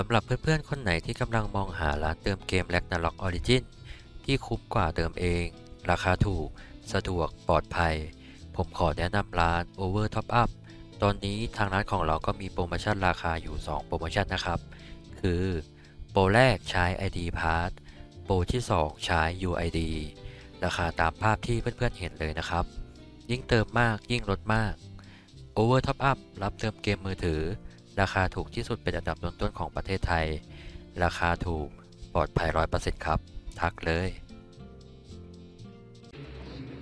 สำหรับเพื่อนๆ คนไหนที่กำลังมองหาร้านเติมเกม Ragnarok Origin ที่คุ้มกว่าเติมเอง ราคาถูก สะดวกปลอดภัย ผมขอแนะนำร้าน Over Top Up ตอนนี้ทางร้านของเราก็มีโปรโมชั่นราคาอยู่ 2 โปรโมชั่นนะครับ คือ โปรแรกใช้ ID Pass โปรที่ 2 ใช้ UID ราคาตามภาพที่เพื่อนๆเห็นเลยนะครับ ยิ่งเติมมากยิ่งลดมาก Over Top Up รับเติมเกมมือถือ ราคาถูกที่สุดเป็นอันดับต้นๆของประเทศไทย ราคาถูกปลอดภัย100%ครับ ทักเลย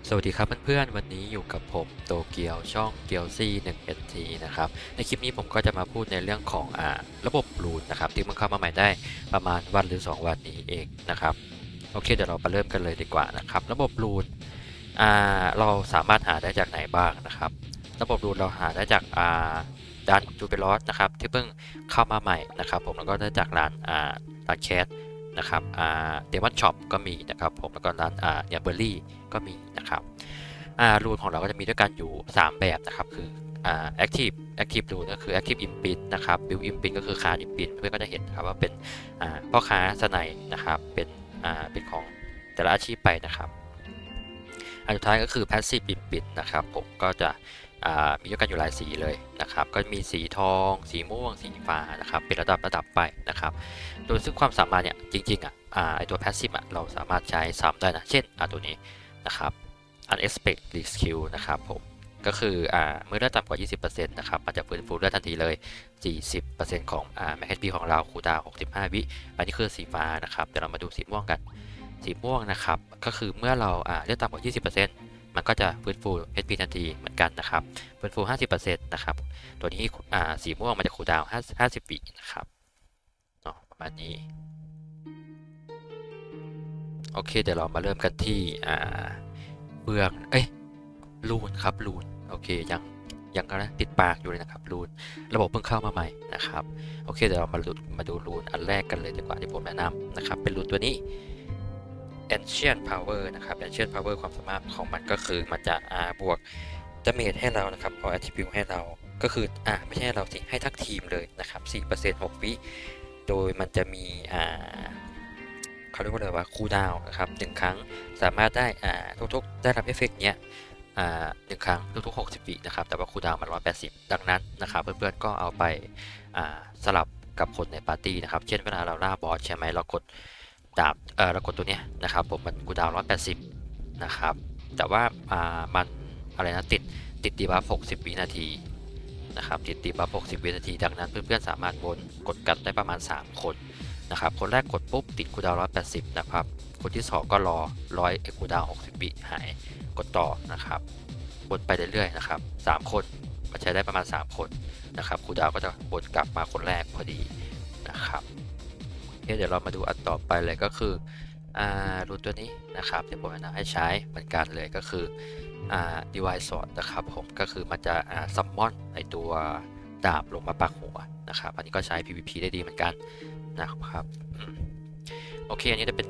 สวัสดีครับเพื่อนๆ วันนี้อยู่กับผมโตเกียวช่องเกียวซี่1 NT นะครับ ในคลิปนี้ผมก็จะมาพูดในเรื่องของอ่าระบบรูนนะครับที่มันเข้ามาใหม่ได้ประมาณวันหรือ 2 วันนี้เองนะครับ โอเคเดี๋ยวเราไปเริ่มกันเลยดีกว่านะครับ ระบบรูนอ่าเราสามารถหาได้จากไหนบ้างนะครับ ระบบรูนเราหาได้จากอ่า ด้านจูเปลอสนะครับที่เพิ่งเข้ามาใหม่นะครับผมแล้วก็ได้จากร้านอ่าร้านแคสนะครับอ่าเดมอนช็อปก็มีนะครับผมแล้วก็ร้านอ่าเนี่ยเบอร์รี่ก็มีนะครับอ่ารูนของเราก็จะมีด้วยกันอยู่ 3 แบบนะครับคืออ่า active active rule ก็คือ active imprint นะครับ build imprint ก็คือคา imprint เพื่อนก็จะเห็นนะครับว่าเป็นอ่าพ่อค้าสนัยนะครับเป็นอ่าเป็นของแต่ละอาชีพไปนะครับอันสุดท้ายก็คือ passive imprint นะครับ ผมก็จะ มีด้วยกันอยู่หลายสีเลยนะครับ ก็มีสีทอง สีม่วง สีฟ้านะครับ เป็นระดับระดับไปนะครับ โดยซึ่งความสามารถเนี่ยจริงๆอะไอตัว passive อะเราสามารถใช้ซ้ำได้นะ เช่นอ่าตัวนี้นะครับ unexpected skill นะครับผมก็คืออ่าเมื่อได้ต่ำกว่า 20%นะครับ มันจะฟื้นฟูได้ทันทีเลย 40%ของอ่า max HP ของเราคูดาว 65 วิ อันนี้คือสีฟ้านะครับ เดี๋ยวเรามาดูสีม่วงกัน สีม่วงนะครับ ก็คือเมื่อเราอ่าได้ต่ำกว่า 20% มันก็จะฟื้นฟู HP ทันทีเหมือนกันนะครับฟื้นฟู 50%นะครับ ตัวนี้อ่าสีม่วงมันจะคูลดาวน์50วินะครับเนาะประมาณนี้โอเคเดี๋ยวเรามาเริ่มกันที่อ่าเบื้องเอ้ยรูนครับรูนโอเคยังยังก็นะติดปากอยู่เลยนะครับรูนระบบเพิ่งเข้ามาใหม่นะครับโอเคเดี๋ยวเรามาดูมาดูรูนอันแรกกันเลยดีกว่าที่ผมแนะนำนะครับเป็นรูนตัวนี้ ancient power นะครับ ancient power ความสามารถของมันก็คือมันจะอ่าบวกดาเมจให้เรานะครับพอ attribute ให้เราก็คืออ่าไม่ใช่ให้เราสิให้ทั้งทีมเลยนะครับ4% 6 วิ โดยมันจะมีอ่าเขาเรียกว่าอะไรว่าคูลดาวนะครับหนึ่งครั้งสามารถได้อ่าทุกๆ ได้รับเอฟเฟกต์เนี้ยอ่าหนึ่งครั้งทุกๆ 60 วินะครับ แต่ว่าคูลดาวมัน180 ดังนั้นนะครับเพื่อนๆก็เอาไปอ่าสลับกับคนในปาร์ตี้นะครับ เช่นเวลาเราล่าบอสใช่ไหมเรากด ดาบเออเรากดตัวเนี้ยนะครับผมมันคูดาวน์180นะครับแต่ว่าอ่ามันอะไรนะติดติดดีบัฟ60วินาทีนะครับติดดีบัฟ60วินาที ดังนั้นเพื่อนๆสามารถวนกดกันได้ประมาณ 3 คนนะครับคนแรกกดปุ๊บติดคูดาวน์180นะครับคนที่ 2 ก็รอ100เอคูดาวน์60วิหายกดต่อนะครับวนไปเรื่อยๆนะครับ3คนมันใช้ได้ประมาณ 3 คนนะครับคูดาวก็จะวนกลับมาคนแรกพอดีนะครับ เคเดี๋ยวเรามาดูอันต่อไปเลยก็คือรูนตัวนี้นะครับที่ผมแนะนำให้ใช้เหมือนกันเลยก็คืออ่า device sword นะครับผมก็คือมันจะซัมมอนในตัวดาบลงมาปักหัวนะครับ อันนี้ก็ใช้ PVP ได้ดีเหมือนกันนะครับโอเค อันนี้จะเป็น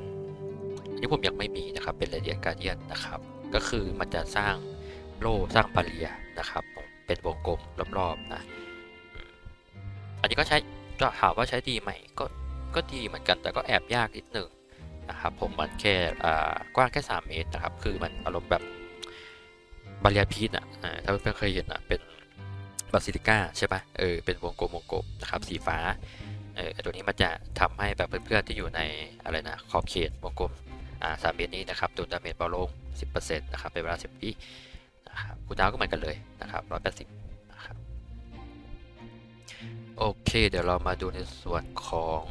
อันนี้ผมยังไม่มีนะครับ เป็นเรเดียนการเดียนนะครับ ก็คือมันจะสร้างโล่สร้างบาเรียนะครับ เป็นวงกลมรอบๆนะ อันนี้ก็ใช้ก็ถามว่าใช้ดีไหมก็ ก็ดีเหมือนกันแต่ก็แอบยากนิดหนึ่งนะครับผมมันแค่อ่ากว้างแค่ 3 เมตรนะครับ คือมันอารมณ์แบบบาเรียพีชอะถ้าเพื่อนเคยเห็นอะเป็นบาซิลิก้าใช่ปะเออเป็นวงกลมวงกลมนะครับสีฟ้าเออตัวนี้มันจะทำให้แบบเพื่อนๆที่อยู่ในอะไรนะขอบเขตวงกลมอ่าสามเมตรนี้นะครับโดนดาเมจเบาลง 10%นะครับเป็นเวลา 10วินะครับคูลดาวก็เหมือนกันเลยนะครับ180นะครับโอเค เดี๋ยวเรามาดูในส่วนของ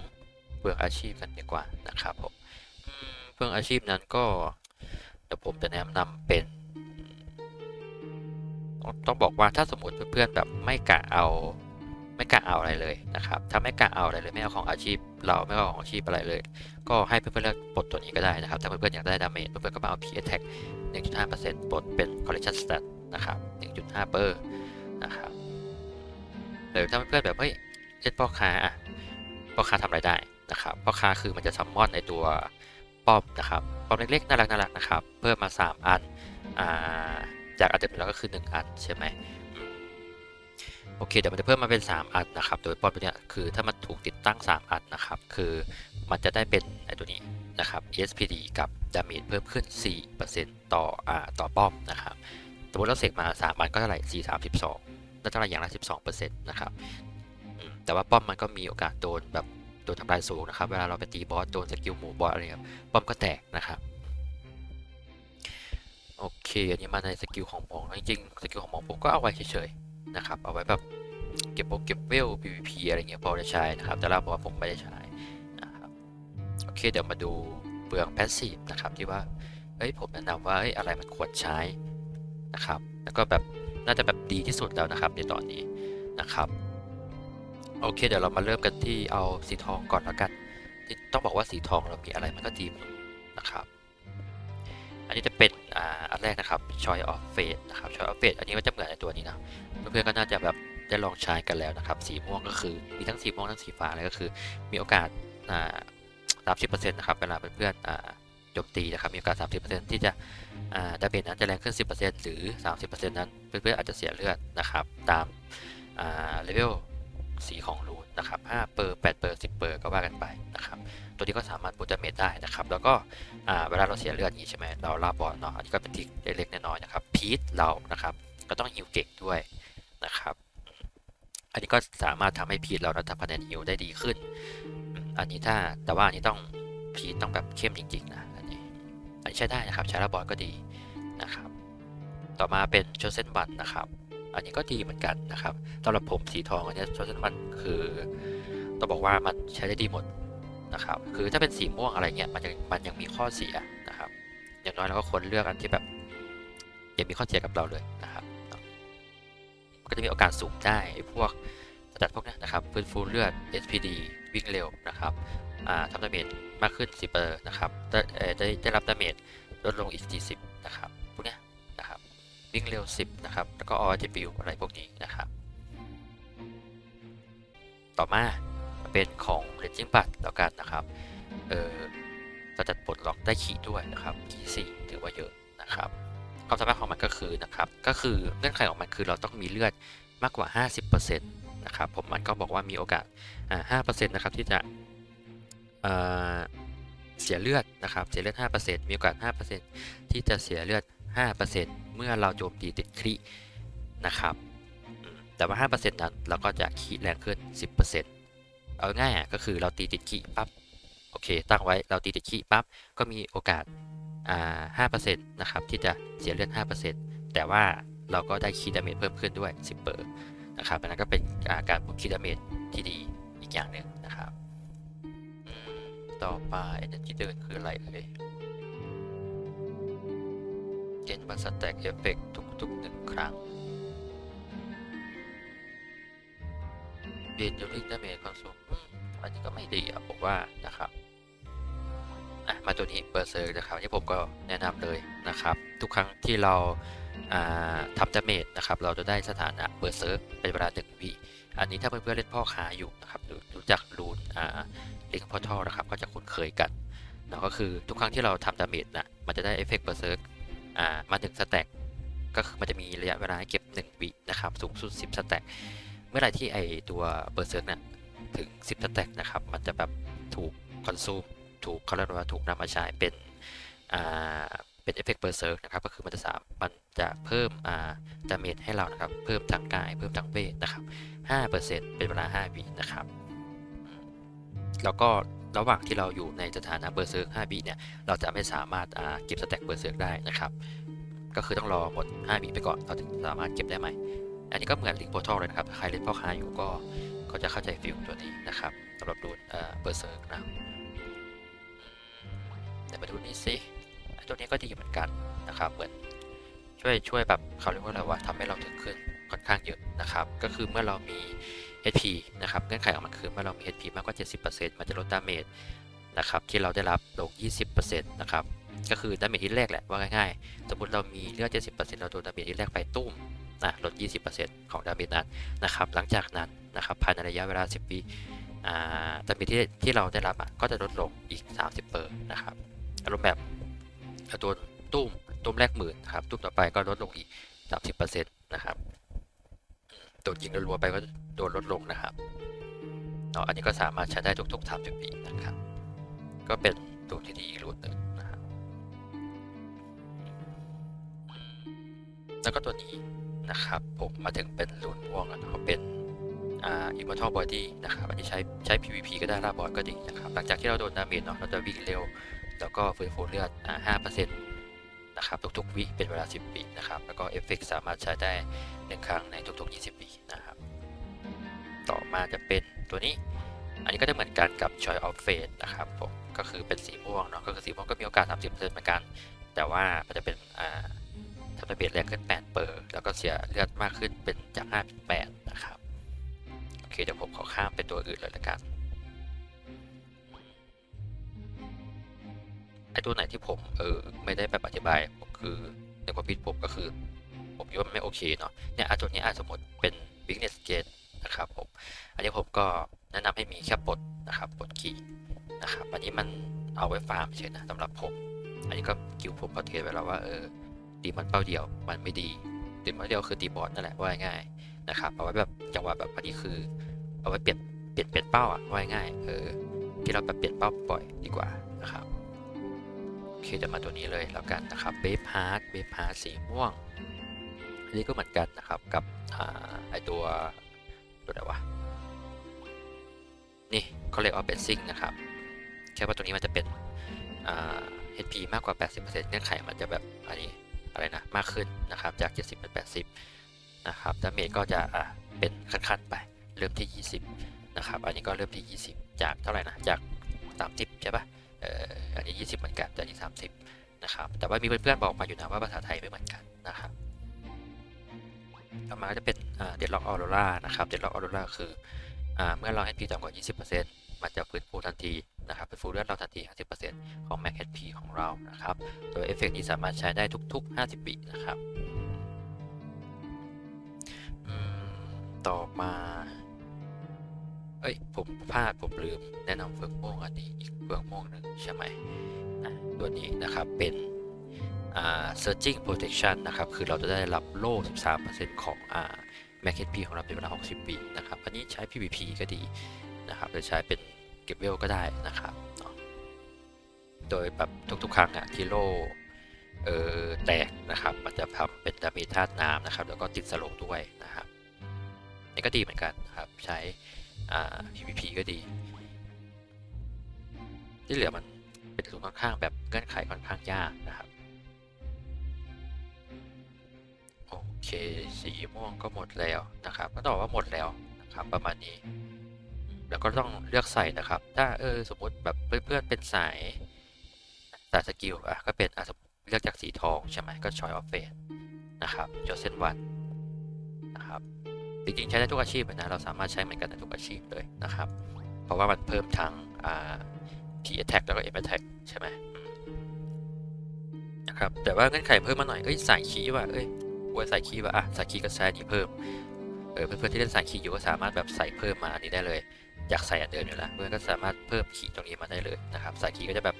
เฟืองอาชีพกันดีกว่านะครับผมเฟืองอาชีพนั้นก็เดี๋ยวผมจะแนะนำเป็น ต้องบอกว่าถ้าสมมติเพื่อนๆแบบไม่กะเอาไม่กะเอาอะไรเลยนะครับ ถ้าไม่กะเอาอะไรเลยไม่เอาของอาชีพ เราไม่เอาของอาชีพอะไรเลย ก็ให้เพื่อนๆเลือกปลดตัวนี้ก็ได้นะครับ ถ้าเพื่อนๆอยากได้ดาเมจเพื่อนๆก็มาเอา P attack 1.5%ปลดเป็น collection stat นะครับ 1.5 เปอร์นะครับหรือถ้าเพื่อนๆแบบเฮ้ยเล่นพ่อค้าอะพ่อค้าทำอะไรได้ นะครับพ่อค้าคือมันจะซัมมอนในตัวป้อมนะครับป้อมเล็กๆน่ารักน่ารักนะครับ เพิ่มมา 3 อันอาจากอันเดิมแล้วก็คือ 1 อันใช่ไหมโอเคเดี๋ยวมันจะเพิ่มมาเป็น 3 อันนะครับ โดยป้อมตัวนี้คือถ้ามันถูกติดตั้ง 3 อันนะครับ คือมันจะได้เป็นไอตัวนี้นะครับ ESPD กับดาเมจเพิ่มขึ้น 4%ต่ออ่าต่อป้อมนะครับสมมติเราเสกมา 3 อันก็เท่าไหร่ 4 3 12แล้วเท่าไหร่อย่างละ 12%นะครับแต่ว่าป้อมมันก็มีโอกาสโดนแบบ โดนทำลายสูงนะครับ เวลาเราไปตีบอสโดนสกิลหมูบอสอะไรครับป้อมก็แตกนะครับโอเคอันนี้มาในสกิลของหมองจริงๆสกิลของหมองผมก็เอาไว้เฉยๆนะครับเอาไว้แบบเก็บโปเก็บเวล PVP อะไรเงี้ยพอได้ใช้นะครับ แต่ละบอกว่าผมไม่ได้ใช้นะครับโอเคเดี๋ยวมาดูเปลืองแพสซีฟนะครับที่ว่าเฮ้ยผมแนะนำว่าเฮ้ยอะไรมันควรใช้นะครับ แล้วก็แบบน่าจะแบบดีที่สุดแล้วนะครับในตอนนี้นะครับ โอเค เดี๋ยวเรามาเริ่มกันที่เอาสีทองก่อนแล้วกันที่ต้องบอกว่าสีทองเรามีอะไรมันก็ดีมดนะครับ อันนี้จะเป็นอ่าอันแรกนะครับ Choice of Fate นะครับ Choice of Fate อันนี้ก็จะเหมือนในตัวนี้นะเพื่อนๆก็น่าจะแบบได้ลองใช้กันแล้วนะครับ สีม่วงก็คือมีทั้งสีม่วงทั้งสีฟ้าเลยก็คือ มีโอกาสอ่าสามสิบเปอร์เซ็นต์นะครับเวลาเพื่อนๆอ่าโจมตีนะครับมีโอกาส 30%ที่จะดาเมจนั้นจะแรงขึ้น 10%หรือ 30%นั้นเพื่อนๆอาจจะเสียเลือดนะครับ ตามเลเวล สีของรูนนะครับ5เปอร์8เปอร์10เปอร์ก็ว่ากันไปนะครับตัวนี้ก็สามารถบูตดาเมจได้นะครับแล้วก็เวลาเราเสียเลือดอย่างนี้ใช่ไหมเราลาบอลเนาะอันนี้ก็เป็นทิกเล็กๆน้อยๆนะครับพีทเรานะครับก็ต้องฮิวเก่งด้วยนะครับอันนี้ก็สามารถทำให้พีทเรานะทำคะแนนฮิวได้ดีขึ้น อันนี้ถ้าแต่ว่าอันนี้ต้องพีทต้องแบบเข้มจริงๆนะอันนี้อันนี้ใช้ได้นะครับใช้ลาบอลก็ดีนะครับต่อมาเป็นโชเซนบันนะครับ อันนี้ก็ดีเหมือนกันนะครับสำหรับผมสีทองอันนี้โชเซนบันคือต้องบอกว่ามันใช้ได้ดีหมดนะครับ คือถ้าเป็นสีม่วงอะไรเงี้ยมันยังมันยังมีข้อเสียนะครับ อย่างน้อยเราก็ควรเลือกอันที่แบบยังมีข้อเสียกับเราเลยนะครับก็จะมีโอกาสสูงได้พวกสตัดพวกนี้นะครับฟื้นฟูเลือด SPD วิ่งเร็วนะครับอาทำดาเมจมากขึ้น 10เปอร์นะครับได้ได้ได้รับดาเมจลดลงอีก 40 วิ่งเร็ว 10 นะครับ แล้วก็ออ t บิวอะไรพวกนี้นะครับ ต่อมาเป็นของ r a n g i n g บัตแล้วกันนะครับเออเราจะปลดล็อกได้ขีดด้วยนะครับขีสี่ถือว่าเยอะนะครับความสามารถของมันก็คือนะครับ ก็คือเงื่อนไขของมันคือเราต้องมีเลือดมากกว่า 50%นะครับผมมันก็บอกว่ามีโอกาสอ่า5%นะครับที่จะเอ่อเสียเลือดนะครับ เสียเลือด 5%มีโอกาส 5%ที่จะเสียเลือด 5% เมื่อเราโจมตีติดครินะครับแต่ว่า 5%นั้นเราก็จะคีแรงขึ้น 10%เอาง่ายๆอะก็คือเราตีติดขีปั๊บโอเค ตั้งไว้เราตีติดขีปั๊บก็มีโอกาสอ่าห้าเปอร์เซ็นะครับที่จะเสียเลือดห้าเปอร์เซ็นต์แต่ว่าเราก็ได้คีดาเมจเพิ่มขึ้นด้วยสิบเปอร์นะครับนั้นก็เป็นาการบวกคีดาเมจที่ดีอีกอย่างหนึ่งนะครับต่อไป energy เดินคืออะไรเอ่ย เกณฑ์บัตสแต็กเอฟเฟกทุกๆหนึ่งครั้งเรียนยูริกดาเมจคอนซูมอันนี้ก็ไม่ดีอะผมว่านะครับอะมาตัวนี้เบอร์เซอร์นะครับที่ผมก็แนะนำเลยนะครับ ทุกครั้งที่เราทำดาเมจนะครับ เราจะได้สถานะเบอร์เซอร์เป็นเวลาหนึ่งวิอันนี้ถ้าเพื่อนๆเล่นพ่อค้าอยู่นะครับหรือรู้จักรูนลิงก์พอทอนะครับ ก็จะคุ้นเคยกันเนาะก็คือทุกครั้งที่เราทำดาเมจนะมันจะได้เอฟเฟกต์เบอร์เซอร์ อ่ามาหนึ่งสแต็กก็คือมันจะมีระยะเวลาให้เก็บ 1 วินะครับ สูงสุด 10สแต็กเมื่อไรที่ไอตัวเบอร์เซิร์กเนี่ยถึง 10สแต็กนะครับ มันจะแบบถูกคอนซูมถูกเขาเรียกว่าถูกนำมาใช้เป็นอ่าเป็นเอฟเฟกต์เบอร์เซิร์กนะครับ ก็คือมันจะสามมันจะเพิ่มอ่าดาเมจให้เรานะครับ เพิ่มทั้งกาย เพิ่มทั้งเวทนะครับ5%เป็นเวลา 5 วินะครับ แล้วก็ ระหว่างที่เราอยู่ในสถานะเบอร์เซิร์ก5วิเนี่ย เราจะไม่สามารถอ่าเก็บสแต็กเบอร์เซิร์กได้นะครับ ก็คือต้องรอหมด5วิไปก่อน เราถึงสามารถเก็บได้ใหม่ อันนี้ก็เหมือนลิงโพทอลเลยนะครับ ใครเล่นพ่อค้าอยู่ก็ก็จะเข้าใจฟิลตัวนี้นะครับสำหรับดูเอ่อเบอร์เซิร์กนะเดี๋ยวมาดูนี้สิตัวนี้ก็ดีเหมือนกันนะครับ เหมือนช่วยช่วยแบบเขาเรียกว่าอะไรวะทำให้เราถึงขึ้นค่อนข้างเยอะนะครับ ก็คือเมื่อเรามี HP นะครับเงื่อนไขของมันคือเมื่อเรามี HP มากกว่า 70%มันจะลดดาเมจนะครับที่เราได้รับลง 20%นะครับก็คือดาเมจที่แรกแหละว่าง่ายๆ สมมติเรามีเลือด 70%เราโดนดาเมจที่แรกไปตุ้มนะลด 20%ของดาเมจนั้นนะครับหลังจากนั้นนะครับภายในระยะเวลา 10ปีดาเมจที่ที่เราได้รับอะก็จะลดลงอีก 30เปอร์นะครับอารมณ์แบบเอาตัวตุ้มตุ้มแรกหมื่นครับตุ้มต่อไปก็ลดลงอีก 30%นะครับ โดนยิงรัวๆไปก็โดนลดลงนะครับเนาะอันนี้ก็สามารถใช้ได้ทุกๆ30ปีนะครับ ก็เป็นตัวที่ดีอีกรุ่นหนึ่งนะครับแล้วก็ตัวนี้นะครับ ผมมาถึงเป็นรุ่นม่วงแล้วนะครับเป็นอ่า immortal body นะครับอันนี้ใช้ใช้ PVP ก็ได้ลาบอดก็ดีนะครับ หลังจากที่เราโดนดาเมจเนาะเราจะวิ่งเร็ว แล้วก็ฟื้นฟูเลือดอ่า5%นต์ นะครับทุกๆวิเป็นเวลา 10 ปีนะครับแล้วก็เอฟเฟกสามารถใช้ได้หนึ่งครั้งในทุกๆ 20 ปีนะครับต่อมาจะเป็นตัวนี้ อันนี้ก็จะเหมือนกันกับ Choi of Fate นะครับผมก็คือเป็นสีม่วงเนาะก็คือสีม่วงก็มีโอกาส 30%เหมือนกัน แต่ว่ามันจะเป็นอ่าทำให้เบสแรงขึ้น 8 เปอร์แล้วก็เสียเลือดมากขึ้นเป็นจาก5เป็น8นะครับโอเคเดี๋ยวผมขอข้ามเป็นตัวอื่นเลยละกัน ไอตัวไหนที่ผมเออไม่ได้แบบอธิบายผมคือในความคิดผมก็คือ ผมคิดว่ามันไม่โอเคเนาะเนี่ยอะตัวนี้อาจสมมติเป็น business gate นะครับผมอันนี้ผมก็แนะนำให้มีแค่ปลดนะครับปลดคีย์นะครับอันนี้มันเอาไว้ฟาร์มเฉยนะสำหรับผม อันนี้ก็กิวผมก็เทรดไว้แล้วว่าเออตีมันเป้าเดียวมันไม่ดีตีมันเดียวคือตีบอสนั่นแหละว่าง่ายนะครับเอาไว้แบบจังหวะแบบอันนี้คือเอาไว้เปลี่ยนเปลี่ยนเปลี่ยนเป้าอะว่าง่ายเออที่เราแบบเปลี่ยนเป้าบ่อยดีกว่านะครับ เคจะมาตัวนี้เลยแล้วกันนะครับเบฟฮาร์ดเบฟฮาร์ดสีม่วง อันนี้ก็เหมือนกันนะครับกับไอตัวตัวไหนวะนี่เขาเรียกว่าเป็นซิงนะครับ แค่ว่าตัวนี้มันจะเป็นอ่า HP มากกว่า 80%เงื่อนไขมันจะแบบอันนี้อะไรนะมากขึ้นนะครับจาก 70 เป็น 80 นะครับดาเมจก็จะอะเป็นขั้นๆไปเริ่มที่ 20 นะครับ อันนี้ก็เริ่มที่ 20 จากเท่าไหร่นะ จาก 30 ใช่ปะเอันนี้20 เหมือนกันแต่อันนี้ 30 นะครับ แต่ว่ามีเพื่อนๆบอกมาอยู่นะว่าภาษาไทยไม่เหมือนกันนะครับ ต่อมาจะเป็นเดดล็อกออโรรานะครับเดดล็อกออโรราคืออเมื่อเรา HP ต่ำกว่า 20%มันจะฟื้นฟูทันทีนะครับฟื้นฟูเลือดเราทันที 50%ของ Max HP ของเรานะครับโดยเอฟเฟกต์นี้สามารถใช้ได้ทุก ๆ 50ปีนะครับต่อมา เอ้ยผมพลาดผมลืมแนะนำเฟืองม่วงอันนี้อีกเฟืองม่วงหนึ่งใช่ไหมตัวนี้นะครับเป็นอ่า searching protection นะครับ คือเราจะได้รับโล่ 13%ของอ่า max HP ของเราเป็นเวลา 60ปีนะครับ อันนี้ใช้ PVP ก็ดีนะครับหรือใช้เป็นเก็บเวลก็ได้นะครับ โดยแบบทุกๆ ครั้งอะที่โล่เออแตกนะครับมันจะทำเป็นดามจธาตุน้ำนะครับ แล้วก็ติดสโลกด้วยนะครับนี่ก็ดีเหมือนกันนะครับใช้ PVP ก็ดี ที่เหลือมันเป็นส่วนค่อนข้างแบบเงื่อนไขค่อนข้างยากนะครับ โอเค สีม่วงก็หมดแล้วนะครับ ก็ตอบว่าหมดแล้วนะครับประมาณนี้ แล้วก็ต้องเลือกใส่นะครับ ถ้าเออสมมติแบบเพื่อนๆเป็นสายสายสกิลอะก็เป็นอะสมมุติเลือกจากสีทองใช่ไหมก็ชอยออฟเฟสนะครับจอเซนวันนะครับ จริงๆใช้ได้ทุกอาชีพนะเราสามารถใช้เหมือนกันในทุกอาชีพเลยนะครับ เพราะว่ามันเพิ่มทั้งอ่า P attack แล้วก็ M attack ใช่ไหมนะครับแต่ว่าเงื่อนไขเพิ่มมาหน่อยเอ้ยสายคีย์ว่ะเอ้ยว่าใส่คีย์ว่าอะใส่คีย์ก็ใช้อันนี้เพิ่มเออเพื่อนๆที่เล่นสายคีย์อยู่ก็สามารถแบบใส่เพิ่มมาอันนี้ได้เลยอยากใส่อันเดิมอยู่แล้วเพื่อนก็สามารถเพิ่มคีย์ตรงนี้มาได้เลยนะครับใส่คีย์ก็จะแบบ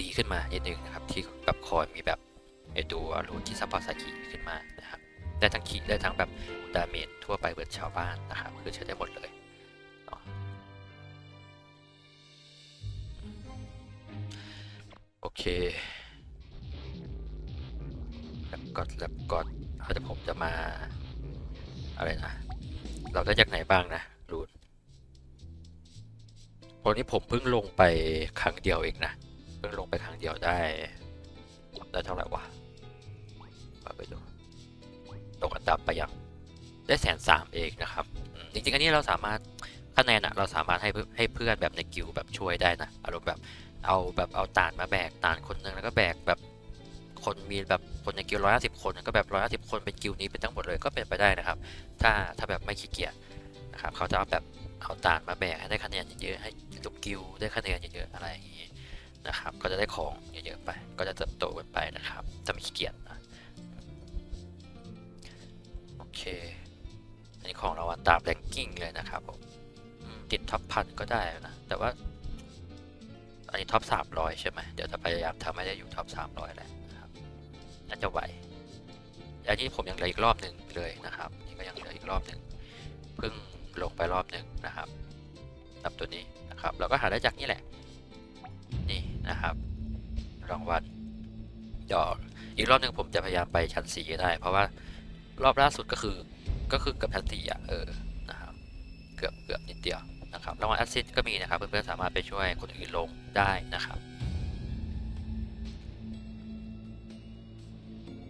ดีขึ้นมานิดนึงนะครับที่แบบคอยมีแบบไอตัวรูนที่ซัพพอร์ตสายคีย์ขึ้นมานะครับ ได้ทั้งคีย์ได้ทั้งแบบดาเมจทั่วไปเหมือนชาวบ้านนะครับคือใช้ได้หมดเลยโอเคแล้วก็แล้วก็เดี๋ยวผมจะมา อะไรนะ เราได้จากไหนบ้างนะรูนตอนนี้ผมเพิ่งลงไปครั้งเดียวเองนะ เพิ่งลงไปครั้งเดียวได้ ได้เท่าไหร่วะ ตกอันดับไปยังได้แสนสามเองนะครับ จริงๆ อันนี้เราสามารถคะแนนอะเราสามารถให้ให้เพื่อนแบบในกิลแบบช่วยได้นะอารมณ์แบบเอาแบบเอาตานมาแบกตานคนหนึงแล้วก็แบกแบบคนมีแบบคนในกิลร้อยห้าสิบคนก็แบบร้อยห้าสิบคนเป็นกิลนี้เป็นทั้งหมดเลยก็เป็นไปได้นะครับ ถ้าถ้าแบบไม่ขี้เกียจนะครับเขาจะเอาแบบเอาตานมาแบกให้ได้คะแนนเยอะๆให้ทุกกิลได้คะแนนเยอะๆอะไรอย่างนี้นะครับ ก็จะได้ของเยอะๆไป ก็จะเติบโตกันไปนะครับถ้าไม่ขี้เกียจ เค อันนี้ของรางวัลตามแรงกิ้งเลยนะครับผมติดท็อปพันก็ได้นะ แต่ว่า อันนี้ท็อปสามร้อยใช่ไหมเดี๋ยวจะพยายามทำให้ได้อยู่ท็อปสามร้อยแหละนะครับน่าจะไหวอันนี้ผมยังเหลืออีกรอบหนึ่งเลยนะครับนี่ก็ยังเหลืออีกรอบหนึ่งเพิ่งลงไปรอบหนึ่งนะครับรับตัวนี้นะครับ เราก็หาได้จากนี่แหละ นี่นะครับ รางวัลเดี๋ยวอีกรอบหนึ่งผมจะพยายามไปชั้นสี่ได้ เพราะว่า รอบล่าสุดก็คือก็คือเกือบชั้นสี่อะเออนะครับเกือบเกือบนิดเดียวนะครับรางวัลแอสซิสก็มีนะครับเพื่อนๆสามารถไปช่วยคนอื่นลงได้นะครับ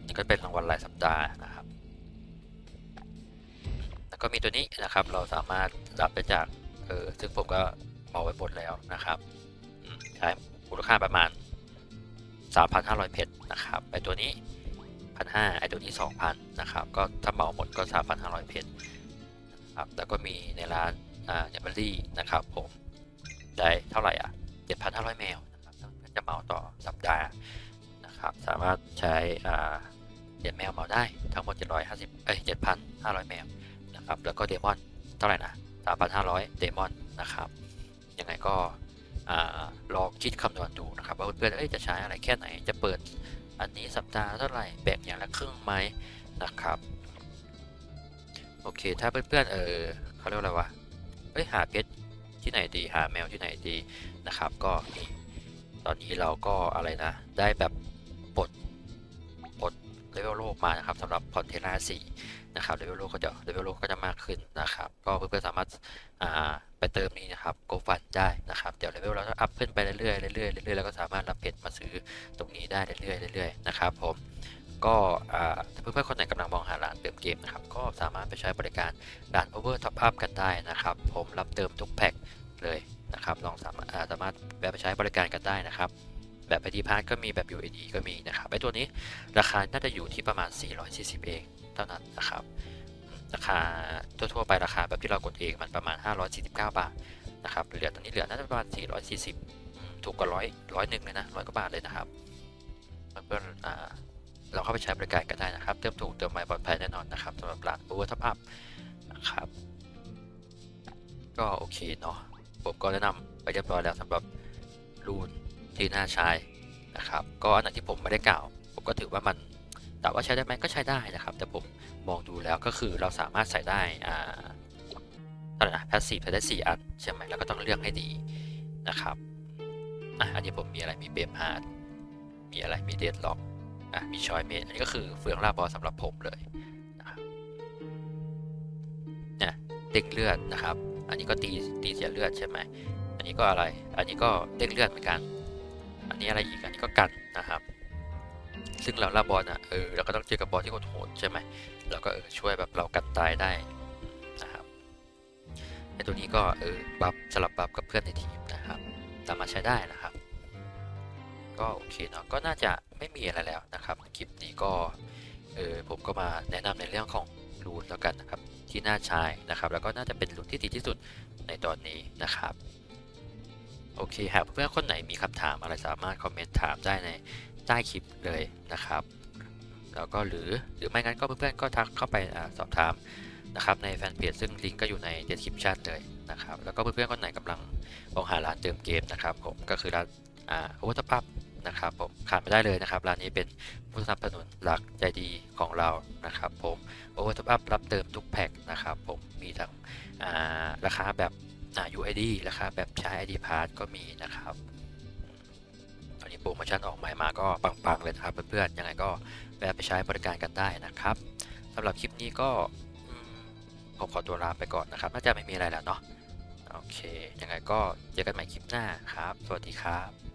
นี่ก็เป็นรางวัลรายสัปดาห์นะครับ แล้วก็มีตัวนี้นะครับ เราสามารถรับได้จากเออซึ่งผมก็เอาไว้หมดแล้วนะครับใช้มูลค่าประมาณ 3,500 เพชรนะครับไอตัวนี้ 1,500ไอตัวนี้ 2,000นะครับก็ถ้าเหมาหมดก็ 3,500 เพชรครับแล้วก็มีในร้านอ่าเนเบอรี่นะครับผมได้เท่าไหร่อะ 7,500 แมวนะครับจะเหมาต่อสัปดาห์นะครับสามารถใช้อ่าเหรียญแมวเหมาได้ทั้งหมด 750เอ้ย7,500 แมวนะครับแล้วก็เดมอนเท่าไหร่นะ 3,500 เดมอนนะครับยังไงก็อาลองคิดคำนวณดูนะครับว่าเพื่อนๆจะใช้อะไรแค่ไหนจะเปิด อันนี้สัปดาห์เท่าไหร่แบ่งอย่างละครึ่งไหมนะครับ โอเค ถ้าเพื่อนๆเออเขาเรียกว่าอะไรวะเอ้ยหาเพชรที่ไหนดีหาแมวที่ไหนดีนะครับ ก็นี่ตอนนี้เราก็อะไรนะ ได้แบบปลดปลดเลเวลโลกมานะครับสำหรับพอนเทล่าสี่ นะครับเลเวลโลก็จะเลเวลโลก็จะมากขึ้นนะครับ ก็เพื่อนๆสามารถไปเติมนี้นะครับโกฟันได้นะครับ เดี๋ยวเลเวลเราจะอัพขึ้นไปเรื่อยๆเรื่อยๆเรื่อยๆแล้วก็สามารถรับเพชรมาซื้อตรงนี้ได้เรื่อยๆเรื่อยๆนะครับผมก็ถ้าเพื่อนๆคนไหนกำลังมองหาร้านเติมเกมนะครับก็สามารถไปใช้บริการร้าน Over Top Up กันได้นะครับ ผมรับเติมทุกแพ็คเลยนะครับลองสามารถสามารถแวะไปใช้บริการกันได้นะครับแบบไอดีพาร์ก็มีแบบ UAD ก็มีนะครับไอตัวนี้ราคาน่าจะอยู่ที่ประมาณ 440 เอง เท่านั้นนะครับ ราคาทั่วๆไปราคาแบบที่เรากดเองมันประมาณ 549 บาทนะครับเหลือตอนนี้เหลือน่าจะประมาณ 440 ถูกกว่าร้อยร้อยหนึ่งเลยนะร้อยกว่าบาทเลยนะครับเพื่อนๆเราเข้าไปใช้บริการกันได้นะครับ เติมถูกเติมไวปลอดภัยแน่นอนนะครับสำหรับร้าน Over Top Up นะครับ ก็โอเคเนาะผมก็แนะนำไปเรียบร้อยแล้วสำหรับรูนที่น่าใช้นะครับ ก็อันไหนที่ผมไม่ได้กล่าว ผมก็ถือว่ามัน แต่ว่าใช้ได้ไหมก็ใช้ได้นะครับ แต่ผมมองดูแล้วก็คือเราสามารถใส่ได้อ่าเท่าไหร่นะแพสซีฟใส่ได้ 4 อันใช่ไหมแล้วก็ต้องเลือกให้ดีนะครับอะอันนี้ผมมีอะไรมีเบมฮาร์ดมีอะไรมีเดดล็อกอะมีชอยเมดอันนี้ก็คือเฟืองลาบอสำหรับผมเลยนะครับเนี่ยเด้งเลือดนะครับ อันนี้ก็ตีตีเสียเลือดใช่ไหมอันนี้ก็อะไร อันนี้ก็เด้งเลือดเหมือนกัน อันนี้อะไรอีกอันนี้ก็กันนะครับ ซึ่งเราล่าบอลอะเออเราก็ต้องเจอกับบอลที่โหดใช่ไหมเราก็เออช่วยแบบเรากันตายได้นะครับไอตัวนี้ก็เออบัฟสลับบัฟกับเพื่อนในทีมนะครับสามารถใช้ได้นะครับ ก็โอเคเนาะก็น่าจะไม่มีอะไรแล้วนะครับคลิปนี้ก็เออผมก็มาแนะนำในเรื่องของรูนแล้วกันนะครับที่น่าใช้นะครับ แล้วก็น่าจะเป็นรูนที่ดีที่สุดในตอนนี้นะครับโอเคหากเพื่อนคนไหนมีคำถามอะไรสามารถคอมเมนต์ถามได้ใน ใต้คลิปเลยนะครับ แล้วก็หรือหรือไม่งั้นก็เพื่อนๆก็ทักเข้าไปอสอบถามนะครับในแฟนเพจซึ่งลิงก์ก็อยู่ใน description เลยนะครับ แล้วก็เพื่อนๆคนไหนกำลังมองหาร้านเติมเกมนะครับผมก็คือร้านอ่าโอเวอร์ทับนะครับผมขาดไม่ได้เลยนะครับ ร้านนี้เป็นผู้สนับสนุนหลักใจดีของเรานะครับผมโอเวอร์ทับรับเติมทุกแพ็คนะครับผมมีทั้งอ่าราคาแบบอ่า UID ราคาแบบใช้ ID Pass ก็มีนะครับ โปรโมชั่นออกใหม่มาก็ปังๆเลยนะครับเพื่อนๆยังไงก็แวะไปใช้บริการกันได้นะครับสำหรับคลิปนี้ก็ผมขอตัวลาไปก่อนนะครับ น่าจะไม่มีอะไรแล้วเนาะโอเคยังไงก็เจอกันใหม่คลิปหน้าครับ สวัสดีครับ